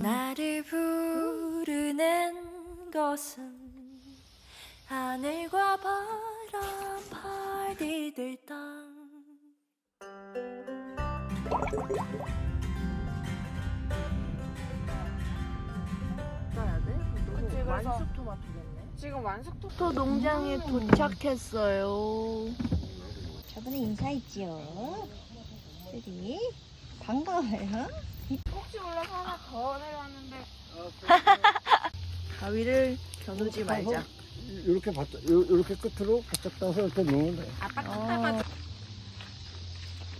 나를 부르는 것은 하늘과 바람 발디딜 땅 완숙 토마토겠네. 지금 완숙 토또 농장에 도착했어요. 저번에 인사했지요. 쓰리 반가워요. 혹시 몰라서 하나 더 내려왔는데 가위를 겨누지 말자. 이렇게 바짝, 요- 이렇게 끝으로 바짝 따서 이렇게 넣으면 돼. 아빠 어.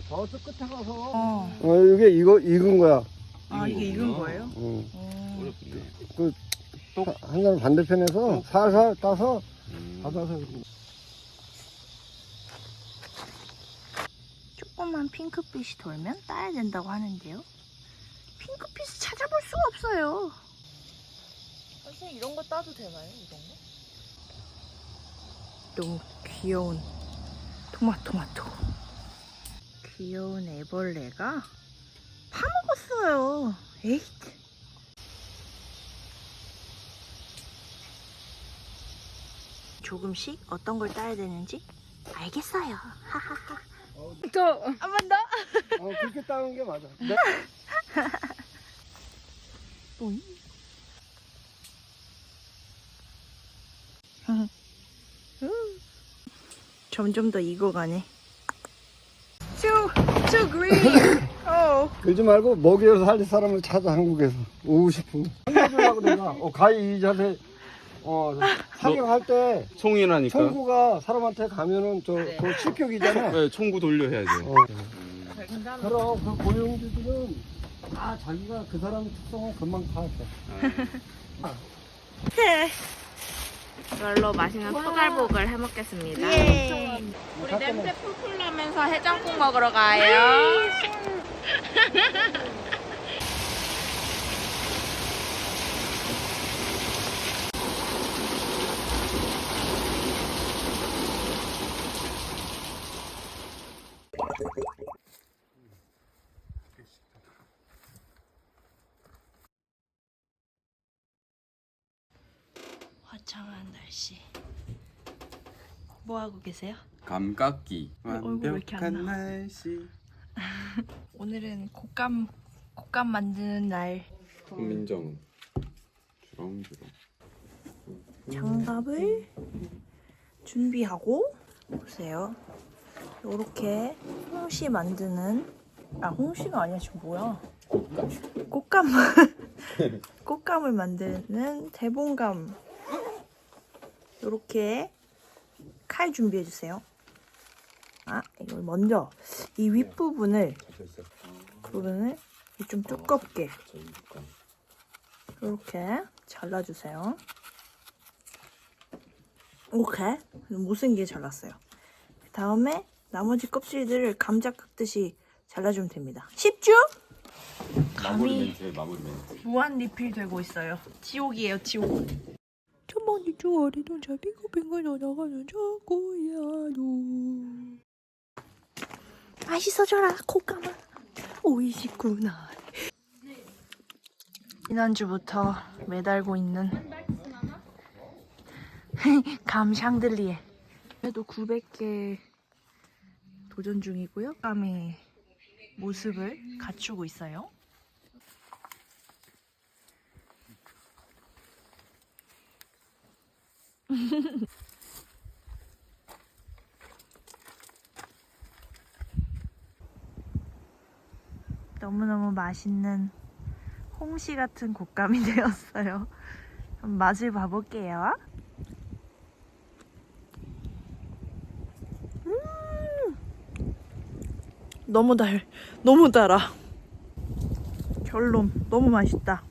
저쪽 끝에 가서. 어. 어, 이게 이거 익은 거야. 아 이게 익은 거예요? 어. 어. 그, 한 사람 반대편에서 살살 따서 받아서 이렇게. 조금만 핑크빛이 돌면 따야 된다고 하는데요. 핑크빛을 찾아볼 수가 없어요. 선생님 이런 거 따도 되나요? 이런 거? 너무 귀여운 토마토마토. 귀여운 애벌레가 파먹었어요. 에잇. 조금씩 어떤 걸 따야 되는지 알겠어요. 하하하. 저한 번 더? 어, 그렇게 따는 게 맞아. 뿌잉. 점점 더 익어가네. Too too green. 어. 그러지 말고 먹이로 살릴 사람을 찾아 한국에서 오고 내가 어, 가히 이 자세 어 사격할 때 총이라니까. 청구가 사람한테 가면은 저 네. 그 실격이잖아. 네, 총구 돌려야죠. 어. 그럼 그 고용주들은 다 자기가 그 사람의 특성을 금방 파악해. 이걸로 맛있는 토갈복을 해 먹겠습니다. 예. 우리 냄새 풀풀 나면서 해장국 먹으러 가요. 화창한 날씨. 뭐 하고 계세요? 감각기. 얼굴 왜 이렇게 안 완벽한 나와? 날씨. 오늘은 곶감 곶감 만드는 날. 국민정. 주렁주렁. 장갑을 준비하고 보세요. 요렇게 홍시 만드는 아 홍시가 아니야 지금 뭐야? 꽃감 꽃감을 만드는 대봉감 요렇게 칼 준비해 주세요. 아 이걸 먼저 이 윗부분을 부분을 좀 두껍게 이렇게 잘라주세요. 오케이. 못생기게 잘랐어요. 그 다음에 나머지 껍질들을 감자 깎듯이 잘라주면 됩니다. 쉽죠? 마무리 감이 멘트, 마무리 멘트. 무한 리필 되고 있어요. 지옥이에요, 지옥. 천만이 주어리도 잘 빙글빙글 날아가는 저거야요. 맛있어져라, 콧감아. 오이시구나. 지난주부터 매달고 있는 감 샹들리에. 그래도 900개 도전 중이고요. 감의 모습을 갖추고 있어요. 너무너무 맛있는 홍시 같은 곶감이 되었어요. 맛을 봐볼게요. 음! 너무 달, 너무 달아. 결론, 너무 맛있다.